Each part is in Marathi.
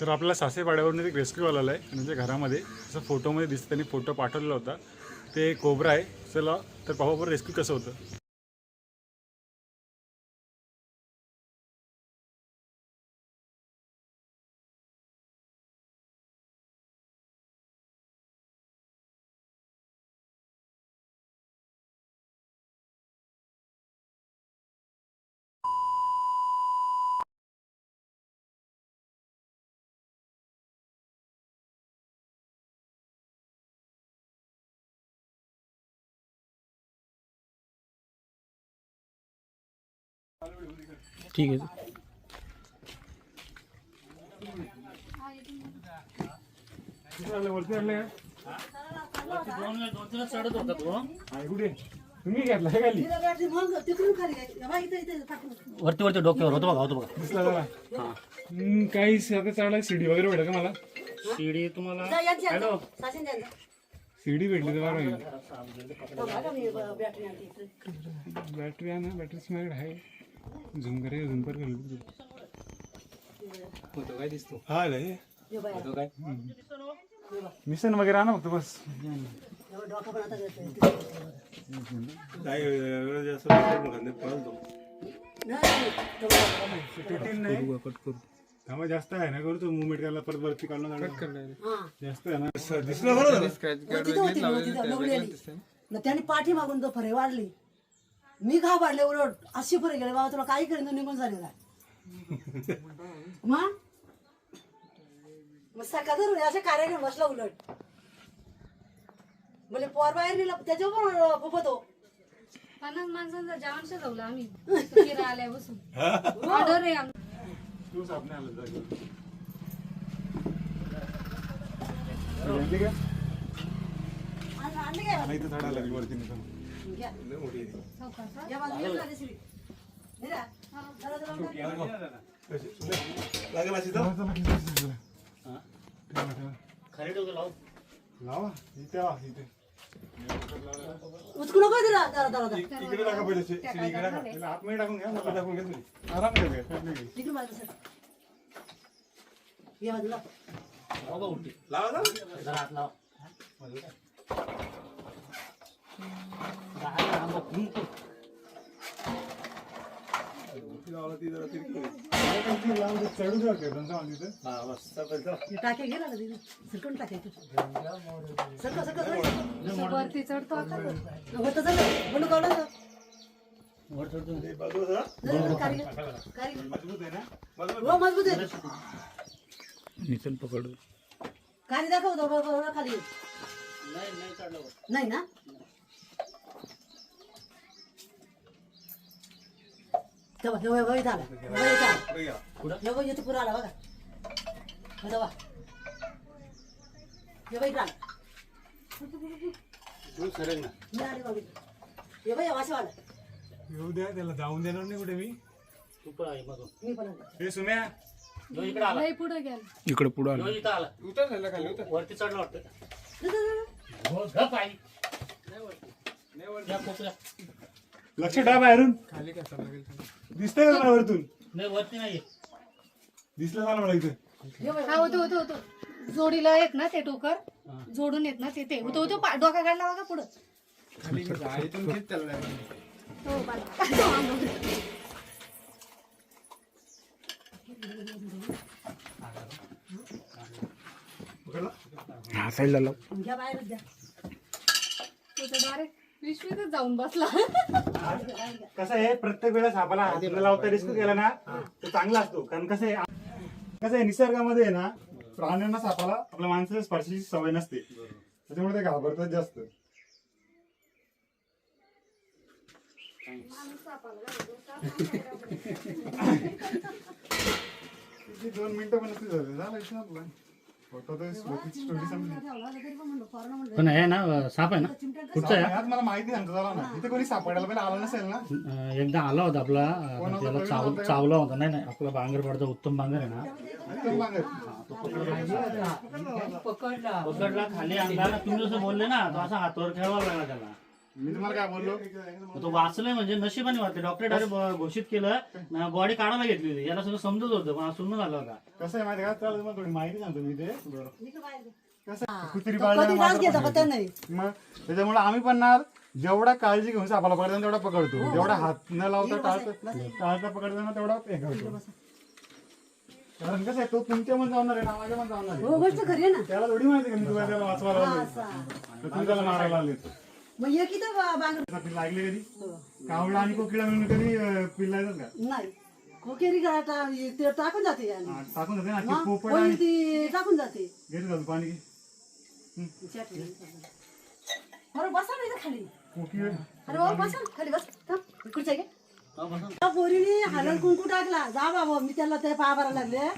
तर आपल्या सासेवाड्यावरून एक रेस्क्यू आलेला आहे. म्हणजे घरामध्ये असं फोटोमध्ये दिसतं. त्यांनी फोटो पाठवलेला होता. ते कोबरा आहे. चला तर पाहू रेस्क्यू कसं होतं. ठीक आहे. तुम्ही घेतला हे खाली वरती वरती डोक्यावर होतो बघा होतो बघा. दिसला जरा. हम्म, काही आता चढायला सीडी वगैरे भेटेल का मला? शिडी तुम्हाला सीडी भेटली तर बरं होईल. बॅटरी आहे ना बॅटरी माझ्याकडे आहे. झुम करे झुम कर होतो काय दिसतो? हा रे होतो काय? मिशन वगैरे आणा फक्त बस. कट करू. थांबा जास्त आहे ना करू तो मुवमेंट करायला परत वरती काढून जास्त आहे ना. दिसलं बरोबर. त्यांनी पाठी मागून तो फरे वाढली. मी घा वाढले उलट. अशी फरे गेले बाबा तुला काही करेन तो निघून झालेला मग? मग सकाळ अशा कार्याने बसला उलट. म्हणजे पोर बाहेर नेला त्याच्यावर पण फुफतो. पन्नास माणसांचा जेवण शिजवलं आम्ही. किरा आल्यापासून. ऑर्डर आहे आमची. आणले काय नाही तर झाडा लागली वरती निघून. लागली. ठेवा, ठेवा. खरे डोकं लाव लावा इथे लावा, इथे उचकू नको तिला जरा जरा जरा. इकडे टाका पहिले शे- शिडी इकडे टाका त्याला आतमध्ये टाकून घ्या मला टाकून घ्या तुम्ही आराम घ्या घ्या. इकडे माझ्या सर. या बाजूला लाव जरा हात लाव टाके घे ना तिथे सरकून टाके सरक सरक सरक वरती चढतो आता होतं झालं बंडू काढला ना वर चढतो. जरा काढली. काढली. मजबूत आहे ना? हो मजबूत आहे. निचल पकड. खाली दाखव दो खाली. नाही ना? तेव्हा हे वय झाला वय झाला हे वय येतो पुरा आला बघा. हे तेव्हा हे वय आला. तू सरेल ना. मी आली बघ हे वय वाशी आला येऊ द्या त्याला जाऊन देणार नाही कुठे मी. तू पण आहे मधून मी पण आली. हे सुम्या. जो इकडे आला. लई पुढे गेला. इकडे पुढे आला. इथं आला. वरती चढला वाटतं जा, जा, जा. हो, गप आई. या कोपऱ्या. लक्ष ठेवा बाहेरून. दिसतंय का मला वरतून? नाही वरती नाही दिसलं झालं मला इथे. हे होतो होतो होतो. जोडीला येत ना ते टोकर? जोडून येत ना ते ते. होतो होतो पा- डोका काढला बघा पुढं. हो, बाला. हा साईडला लाव. घ्या बाहेरच द्या तो तर डायरेक्ट पिशवीतच जाऊन बसला. कसं आहे प्रत्येक वेळेस हाताला लावता रिस्क केला ना तो चांगला असतो. कारण कसं आहे कसं आहे निसर्गामध्ये आहे ना प्राण्यांना सापाला आपल्या माणसाच्या स्पर्शाची सवय नसते. त्याच्यामुळे ते घाबरतात जास्त. दोन मिनिटं पण नसते झाले. झालं इथं आपलं. पण आहे ना साप आहे ना? कुठचा आहे मला माहिती सांगतो झाला ना इथे कोणी सापडायला पण आला नसेल ना? अं, एकदा आला होता आपला अं? त्याला चाव? चावला होता. नाही नाही आपला बांगरपाडचा उत्तम बांगर आहे ना. पकडला. खाली आणला ना तुम्ही जसं बोलले ना तो असा हातावर खेळवा लागला त्याला. मी तुम्हाला काय बोललो? तो वाचलंय म्हणजे नशिबाने वाचले डॉक्टर डायरेक्ट घोषित केलं बॉडी काढायला घेतली होती. याला सगळं समजत होतं पण सुन्न झालं होता. कसं आहे माहिती का? चला तुम्हाला थोडी माहिती सांगतो मी ते. मग त्याच्यामुळे आम्ही पण ना जेवढा काळजी घेऊन सापाला पकडताना तेवढा पकडतो. जेवढा हात न लावता टाळता टाळता पकडताना तेवढा हे करतो. कारण कसं आहे तो तुमच्या पण जाणार आहे ना माझ्या पण जाणार आहे हो गोष्ट खरी आहे ना. त्याला थोडी माहिती का मी त्याला वाचवायला हा, मारायला आले मग एक इथं बा- बांगड पिल्ला ऐकले कधी कावळा आणि कोकिळा मिळून कधी अं, पिल्ला येतात का? नाही. कोकेरी का टा- ते टाकून जाते याने. हा, टाकून जाते ना? ती मग पोपट कोणी आणि ती टाकून जाते. घेत जातो पाणी बरं बसा ना इथं खाली. कोकिळ. अरे बाबा बसा ना, खाली बस. थांब. खुर्च्या घे त्या पोरीने हलल कुंकू टाकला. जा बाबा मी त्याला ते पाय भरायला लागले.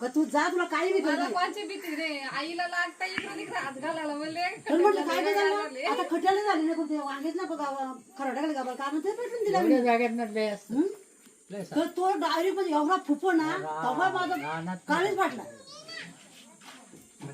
का तू जा तुला काही बी मला करते कोणची भीती रे आईला लागता इकडे तिकडे हात घालायला म्हणले. तर म्हटलं काय काय झालं आता खट्याला झाले ना कोणते? वांगेच ना बघा खरं टाकले का ते पेटून दिला मी. हं? तर तो डायरेक्ट म्हणजे एवढा फुफो ना तेव्हा माझा काळीच वाटला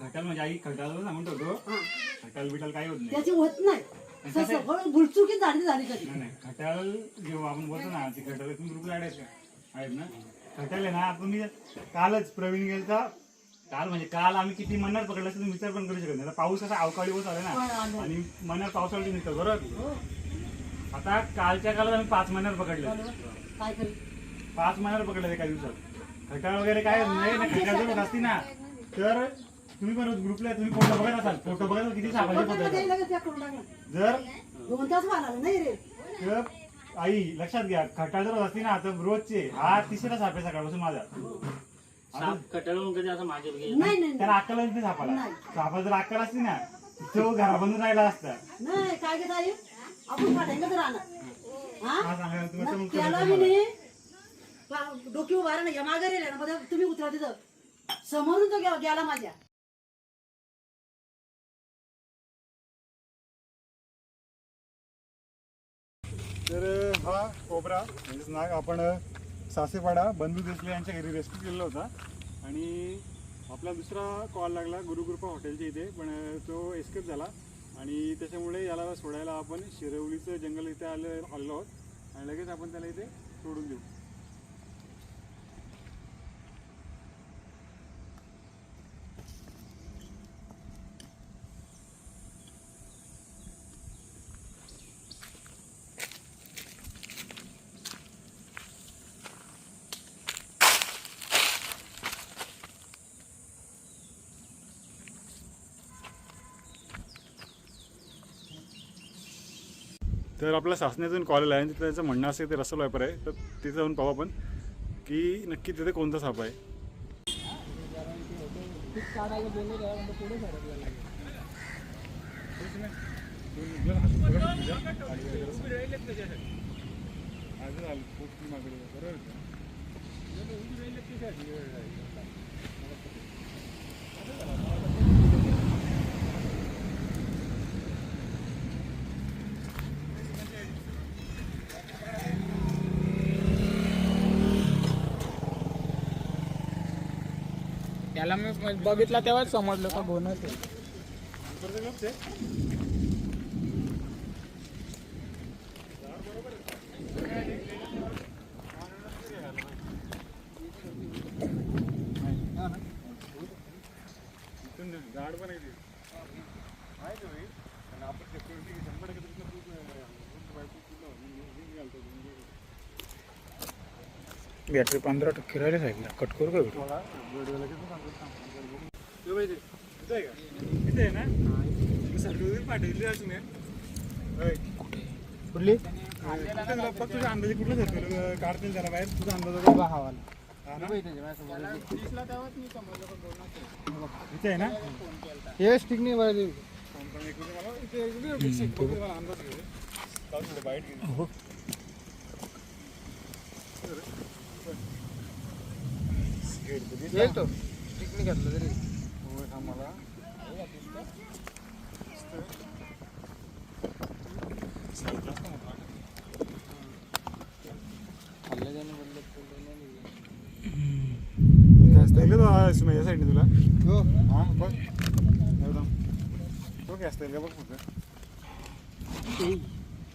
खटाल म्हणजे आई खटाल ना म्हणतो तो हा. खटाल बिटाल काही होत नाही. त्याची होत नाही. असं सगळं भुलचुकीत झाली झाली कधी? नाही, नाही. खटाल जेव्हा आपण बोलतो ना ती खटाल तुम्ही ग्रुपला ऍड आहेत का आहेत ना? आहे ना मी कालच प्रवीण गेलचा काल म्हणजे काल आम्ही किती मनात पकडलं असं तुम्ही विचार पण करू शकत नाही. आता पाऊस असा अवकाळी होत आला ना आणि मनात पावसाळ्याची निघतो बरोबर? आता कालच्या कालात आम्ही पाच महिन्यात पकडले. पाच महिन्यात पकडले एका दिवसात. खटाळ वगैरे काय नाही ना खटाळ जर होत असती ना. तर तुम्ही पण ग्रुपला तुम्ही फोटो बघत असाल. फोटो बघत किती टाकला जर दोन तास नाही रे. आई लक्षात घ्या खटाळ जर असती ना तर रोजचे हा तिसरा साप आहे सकाळपासून माझा साप कटाळून कधी असं नाही नाही? त्याला अक्कल नाही सापाला? नाही. सापाला जर अक्कल असती ना तो घराबंद राहिला असता. नाही काय घेत आई आपण पाठायला तर राहणार. हा? सांगा तुम्ही मग तर त्याला मी नाही पा- डोकी उभारा ना या ना बघा तुम्ही उतरा तिथं समोरून तो गे- गेला माझ्या. तर हा कोबरा म्हणजेच नाग आपण सासेपाडा बंधू देसले यांच्या घरी रेस्क्यू केलेला होता. आणि आपला दुसरा कॉल लागला गुरुकृपा हॉटेलच्या इथे पण तो एस्केप झाला. आणि त्याच्यामुळे याला सोडायला आपण शिरवलीचं जंगल इथे आलं आलेलो आहोत. आणि लगेच आपण त्याला इथे सोडून देऊ. तर आपल्या शासनातून कॉल आहे आणि तिथं त्याचं म्हणणं असेल ते रसल वापर आहे. तर तिथे जाऊन पाहू आपण की नक्की तिथे कोणता साप आहे. त्याला मी बघितला तेव्हाच समजलं का गोनच आहे झाड पण आहे ते. आहे ते होईल. पण आपण security शंभर टक्के तिथनं खूप, अं, खूप बायको पूर्ण म्हणजे हे घालतो, म्हणजे बॅटरी पंधरा टक्के राहिले साईडला कट करू का. कुठली कुठं अंदाजे कुठलं सर्कल काढतील त्याला बाहेर तुझा अंदाज? हा ना? इथे आहे ना हे स्टिक नाही पाहिजे कोणता एक होतं मला इथे एक होतं, एक एक होतं, मला अंदाज घेऊ दे. चाल थोडं बाहेर घेऊ. गेट बघितलं? येईल तो नाही घातलं तरी. होय, थांब मला. सरकलाच का मोठा? काय असतं? इकडे तो, हा, सुमे, या साईडने तुला हो हा बघ एकदम तो काय असतं का बघ फक्त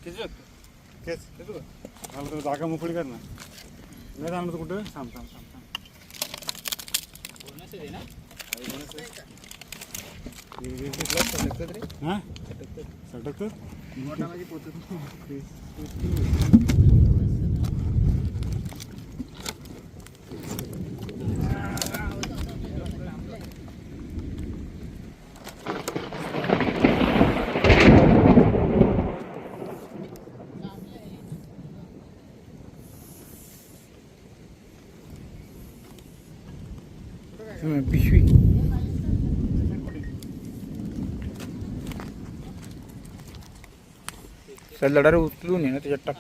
तेच जागा मोकळी कर ना. नाही जाणार तर कुठं? थांब थांब थांब. थांब हा सटकतं पिशवी सल्लाडारे उचलून ये ना त्याच्यात टाक.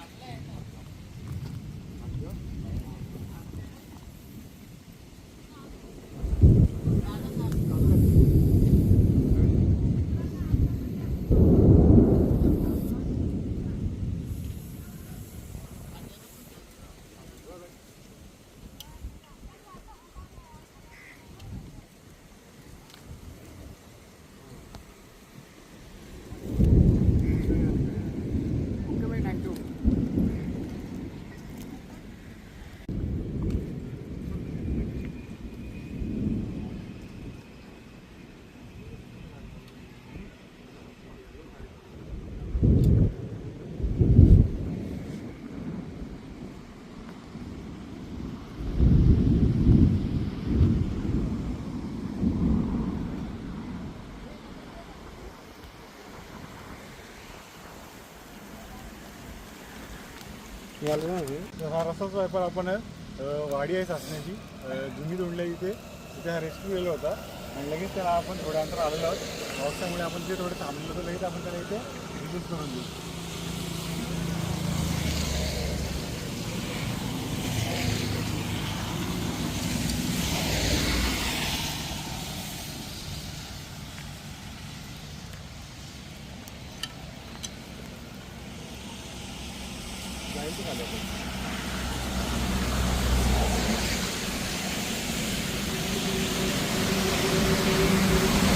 हा रस्ताच व्यापार आपण वाडी आहे सासण्याची. जुनी दोंडल्या इथे. तिथे हा रेस्क्यू केला होता. आणि लगेच त्याला आपण थोड्या अंतर आलेलो आहोत. पावसामुळे आपण ते थोडे थांबलेलो होतं लगेच आपण त्याला इथे रिलीज करून देऊ.